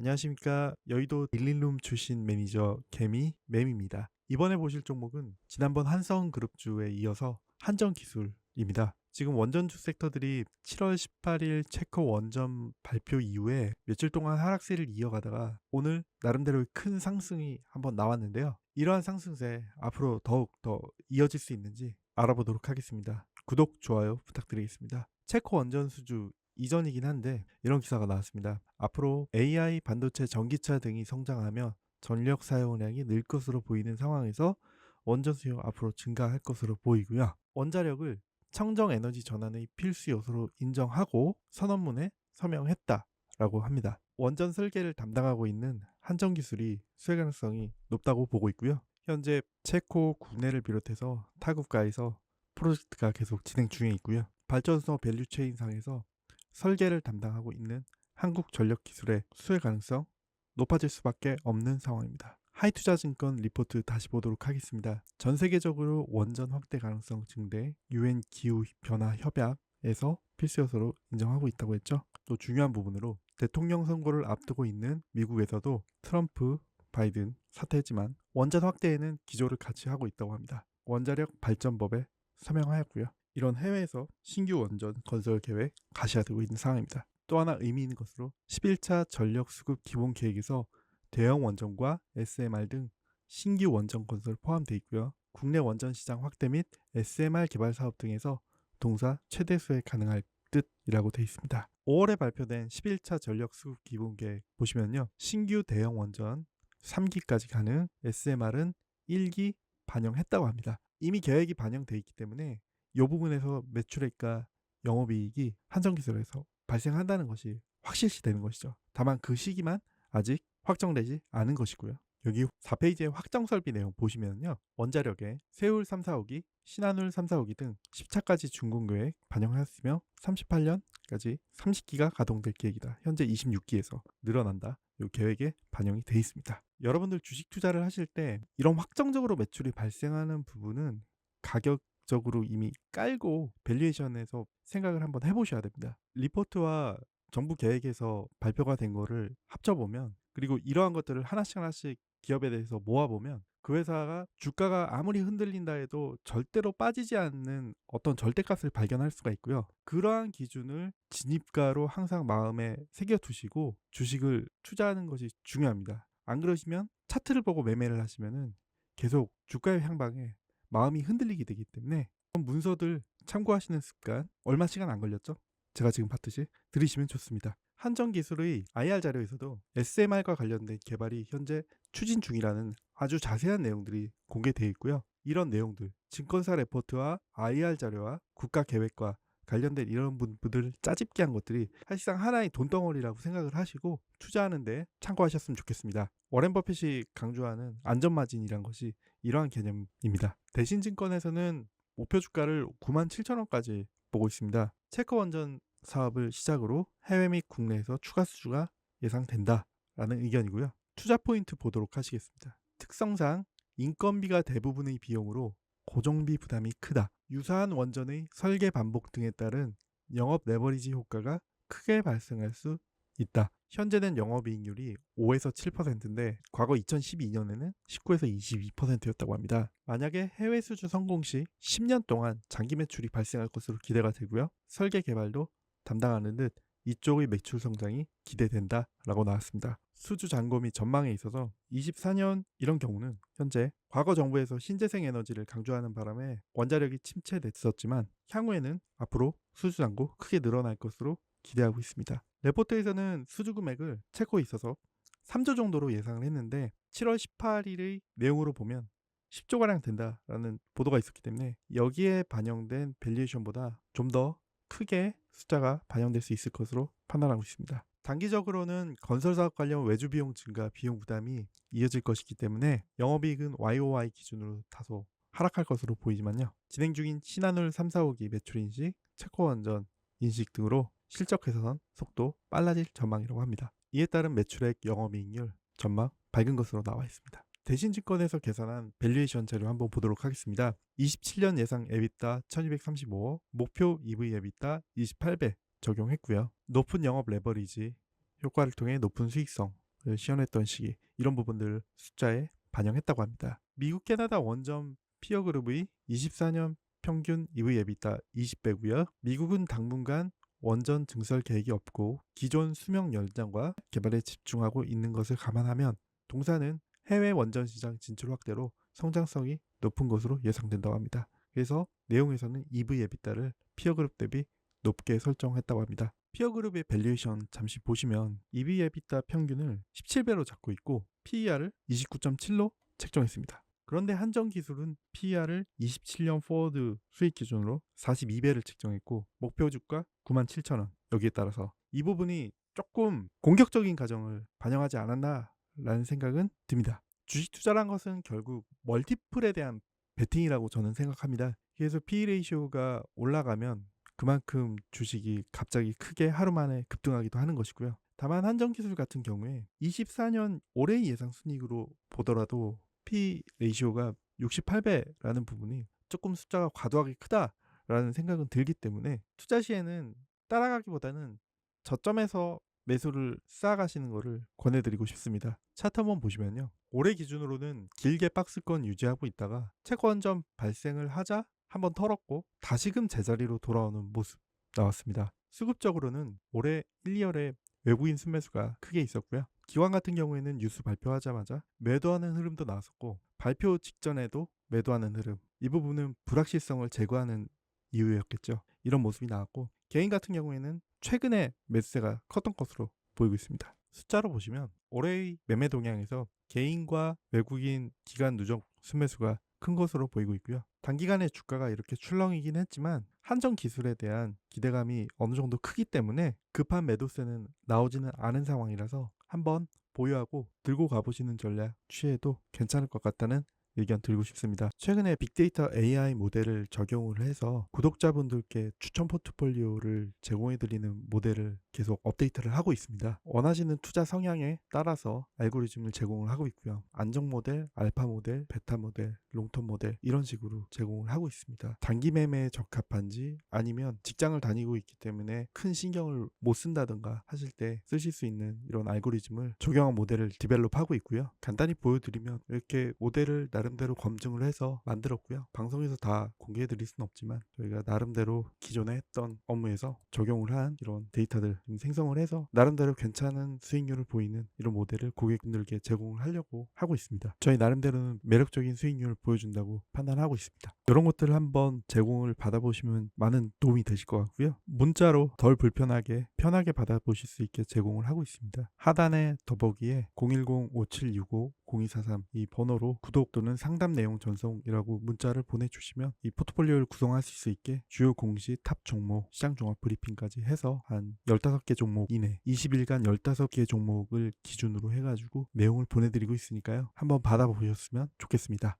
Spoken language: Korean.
안녕하십니까. 여의도 딜린룸 출신 매니저 개미 맴입니다. 이번에 보실 종목은 지난번 한성그룹주에 이어서 한정기술입니다. 지금 원전주 섹터들이 7월 18일 체커 원전 발표 이후에 며칠 동안 하락세를 이어가다가 오늘 나름대로 큰 상승이 한번 나왔는데요. 이러한 상승세 앞으로 더욱 더 이어질 수 있는지 알아보도록 하겠습니다. 구독, 좋아요 부탁드리겠습니다. 체코 원전 수주 이전이긴 한데 이런 기사가 나왔습니다. 앞으로 AI, 반도체, 전기차 등이 성장하며 전력 사용량이 늘 것으로 보이는 상황에서 원전 수요 앞으로 증가할 것으로 보이고요. 원자력을 청정 에너지 전환의 필수 요소로 인정하고 선언문에 서명했다라고 합니다. 원전 설계를 담당하고 있는 한정 기술이 수혜 가능성이 높다고 보고 있고요. 현재 체코 국내를 비롯해서 타 국가에서 프로젝트가 계속 진행 중에 있고요. 발전소 밸류체인상에서 설계를 담당하고 있는 한국전력기술의 수혜 가능성 높아질 수밖에 없는 상황입니다. 하이투자증권 리포트 다시 보도록 하겠습니다. 전 세계적으로 원전 확대 가능성 증대, 유엔 기후 변화 협약에서 필수 요소로 인정하고 있다고 했죠. 또 중요한 부분으로 대통령 선거를 앞두고 있는 미국에서도 트럼프, 바이든 사태지만 원전 확대에는 기조를 같이 하고 있다고 합니다. 원자력 발전법에 서명하였고요. 이런 해외에서 신규 원전 건설 계획 가시화되고 있는 상황입니다. 또 하나 의미 있는 것으로 11차 전력 수급 기본 계획에서 대형 원전과 SMR 등 신규 원전 건설 포함되어 있고요. 국내 원전 시장 확대 및 SMR 개발 사업 등에서 동사 최대 수혜 가능할 뜻이라고 되어 있습니다. 5월에 발표된 11차 전력 수급 기본 계획 보시면요. 신규 대형 원전 3기까지 가능, SMR은 1기 반영했다고 합니다. 이미 계획이 반영돼 있기 때문에 이 부분에서 매출액과 영업이익이 한정기술에서 발생한다는 것이 확실시 되는 것이죠. 다만 그 시기만 아직 확정되지 않은 것이고요. 여기 4페이지의 확정 설비 내용 보시면요. 원자력에 세울 3, 4호기, 신한울 3, 4호기 등 10차까지 준공 계획 반영하였으며 38년까지 30기가 가동될 계획이다. 현재 26기에서 늘어난다. 이 계획에 반영이 돼 있습니다. 여러분들 주식 투자를 하실 때 이런 확정적으로 매출이 발생하는 부분은 가격 적으로 이미 깔고 밸류에이션에서 생각을 한번 해보셔야 됩니다. 리포트와 정부 계획에서 발표가 된 거를 합쳐보면 그리고 이러한 것들을 하나씩 하나씩 기업에 대해서 모아보면 그 회사가 주가가 아무리 흔들린다 해도 절대로 빠지지 않는 어떤 절대값을 발견할 수가 있고요. 그러한 기준을 진입가로 항상 마음에 새겨두시고 주식을 투자하는 것이 중요합니다. 안 그러시면 차트를 보고 매매를 하시면은 계속 주가의 향방에 마음이 흔들리게 되기 때문에 문서들 참고하시는 습관 얼마 시간 안 걸렸죠? 제가 지금 봤듯이 들으시면 좋습니다. 한정 기술의 IR 자료에서도 SMR과 관련된 개발이 현재 추진 중이라는 아주 자세한 내용들이 공개되어 있고요. 이런 내용들, 증권사 레포트와 IR 자료와 국가 계획과 관련된 이런 부분들을 짜집기 한 것들이 사실상 하나의 돈덩어리라고 생각을 하시고 투자하는데 참고하셨으면 좋겠습니다. 워렌 버핏이 강조하는 안전마진이란 것이 이러한 개념입니다. 대신증권에서는 목표 주가를 9만 7천 원까지 보고 있습니다. 체커 원전 사업을 시작으로 해외 및 국내에서 추가 수주가 예상된다라는 의견이고요. 투자 포인트 보도록 하시겠습니다. 특성상 인건비가 대부분의 비용으로 고정비 부담이 크다. 유사한 원전의 설계 반복 등에 따른 영업 레버리지 효과가 크게 발생할 수 있다. 현재는 영업이익률이 5에서 7%인데 과거 2012년에는 19에서 22%였다고 합니다. 만약에 해외 수주 성공 시 10년 동안 장기 매출이 발생할 것으로 기대가 되고요. 설계 개발도 담당하는 듯 이쪽의 매출 성장이 기대된다 라고 나왔습니다. 수주 잔고 및 전망에 있어서 24년 이런 경우는 현재 과거 정부에서 신재생 에너지를 강조하는 바람에 원자력이 침체됐었지만 향후에는 앞으로 수주 잔고 크게 늘어날 것으로 기대하고 있습니다. 레포트에서는 수주 금액을 체코에 있어서 3조 정도로 예상을 했는데 7월 18일의 내용으로 보면 10조가량 된다라는 보도가 있었기 때문에 여기에 반영된 밸류에이션보다 좀 더 크게 숫자가 반영될 수 있을 것으로 판단하고 있습니다. 단기적으로는 건설 사업 관련 외주 비용 증가, 비용 부담이 이어질 것이기 때문에 영업이익은 YOY 기준으로 다소 하락할 것으로 보이지만요. 진행 중인 신한울 3, 4호기 매출 인식, 체코 원전 인식 등으로 실적 개선 속도 빨라질 전망이라고 합니다. 이에 따른 매출액 영업이익률 전망 밝은 것으로 나와 있습니다. 대신 증권에서 계산한 밸류에이션 자료 한번 보도록 하겠습니다. 27년 예상 에비타 1235억, 목표 EV 에비타 28배 적용했고요. 높은 영업 레버리지 효과를 통해 높은 수익성 시연했던 시기 이런 부분들 숫자에 반영했다고 합니다. 미국 캐나다 원점 피어 그룹의 24년 평균 EV 에비타 20배고요. 미국은 당분간 원전 증설 계획이 없고 기존 수명 연장과 개발에 집중하고 있는 것을 감안하면 동사는 해외 원전 시장 진출 확대로 성장성이 높은 것으로 예상된다고 합니다. 그래서 내용에서는 EV 에비타를 피어그룹 대비 높게 설정했다고 합니다. 피어그룹의 밸류에이션 잠시 보시면 EV 에비타 평균을 17배로 잡고 있고 PER을 29.7로 책정했습니다. 그런데 한정 기술은 PER을 27년 포워드 수익 기준으로 42배를 책정했고 목표 주가 97,000원 여기에 따라서 이 부분이 조금 공격적인 가정을 반영하지 않았나라는 생각은 듭니다. 주식 투자란 것은 결국 멀티플에 대한 베팅이라고 저는 생각합니다. 그래서 P 레이쇼가 올라가면 그만큼 주식이 갑자기 크게 하루 만에 급등하기도 하는 것이고요. 다만 한정 기술 같은 경우에 24년 올해 예상 순이익으로 보더라도 P 레이쇼가 68배라는 부분이 조금 숫자가 과도하게 크다라는 생각은 들기 때문에 투자 시에는 따라가기보다는 저점에서 매수를 쌓아가시는 것을 권해드리고 싶습니다. 차트 한번 보시면요. 올해 기준으로는 길게 박스권 유지하고 있다가 채권점 발생을 하자 한번 털었고 다시금 제자리로 돌아오는 모습 나왔습니다. 수급적으로는 올해 1, 2월에 외국인 순매수가 크게 있었고요. 기관 같은 경우에는 뉴스 발표하자마자 매도하는 흐름도 나왔었고 발표 직전에도 매도하는 흐름 이 부분은 불확실성을 제거하는 이유였겠죠. 이런 모습이 나왔고 개인 같은 경우에는 최근에 매수세가 컸던 것으로 보이고 있습니다. 숫자로 보시면 올해의 매매 동향에서 개인과 외국인 기관 누적 순매수가 큰 것으로 보이고 있고요. 단기간에 주가가 이렇게 출렁이긴 했지만 한정 기술에 대한 기대감이 어느 정도 크기 때문에 급한 매도세는 나오지는 않은 상황이라서 한번 보유하고 들고 가보시는 전략 취해도 괜찮을 것 같다는 의견 드리고 싶습니다. 최근에 빅데이터 AI 모델을 적용을 해서 구독자분들께 추천 포트폴리오를 제공해드리는 모델을 계속 업데이트를 하고 있습니다. 원하시는 투자 성향에 따라서 알고리즘을 제공을 하고 있고요. 안정 모델, 알파 모델, 베타 모델, 롱텀 모델 이런 식으로 제공을 하고 있습니다. 단기 매매에 적합한지 아니면 직장을 다니고 있기 때문에 큰 신경을 못 쓴다든가 하실 때 쓰실 수 있는 이런 알고리즘을 적용한 모델을 디벨롭하고 있고요. 간단히 보여드리면 이렇게 모델을 나름대로 검증을 해서 만들었고요. 방송에서 다 공개해 드릴 수는 없지만 저희가 나름대로 기존에 했던 업무에서 적용을 한 이런 데이터들 좀 생성을 해서 나름대로 괜찮은 수익률을 보이는 이런 모델을 고객분들께 제공을 하려고 하고 있습니다. 저희 나름대로는 매력적인 수익률을 보여준다고 판단하고 있습니다. 이런 것들을 한번 제공을 받아보시면 많은 도움이 되실 것 같고요. 문자로 덜 불편하게 편하게 받아보실 수 있게 제공을 하고 있습니다. 하단에 더보기에 010-5765-0243 이 번호로 구독 또는 상담 내용 전송이라고 문자를 보내주시면 이 포트폴리오를 구성하실 수 있게 주요 공시 탑 종목 시장 종합 브리핑까지 해서 한 15개 종목 이내 20일간 15개 종목을 기준으로 해가지고 내용을 보내드리고 있으니까요. 한번 받아보셨으면 좋겠습니다.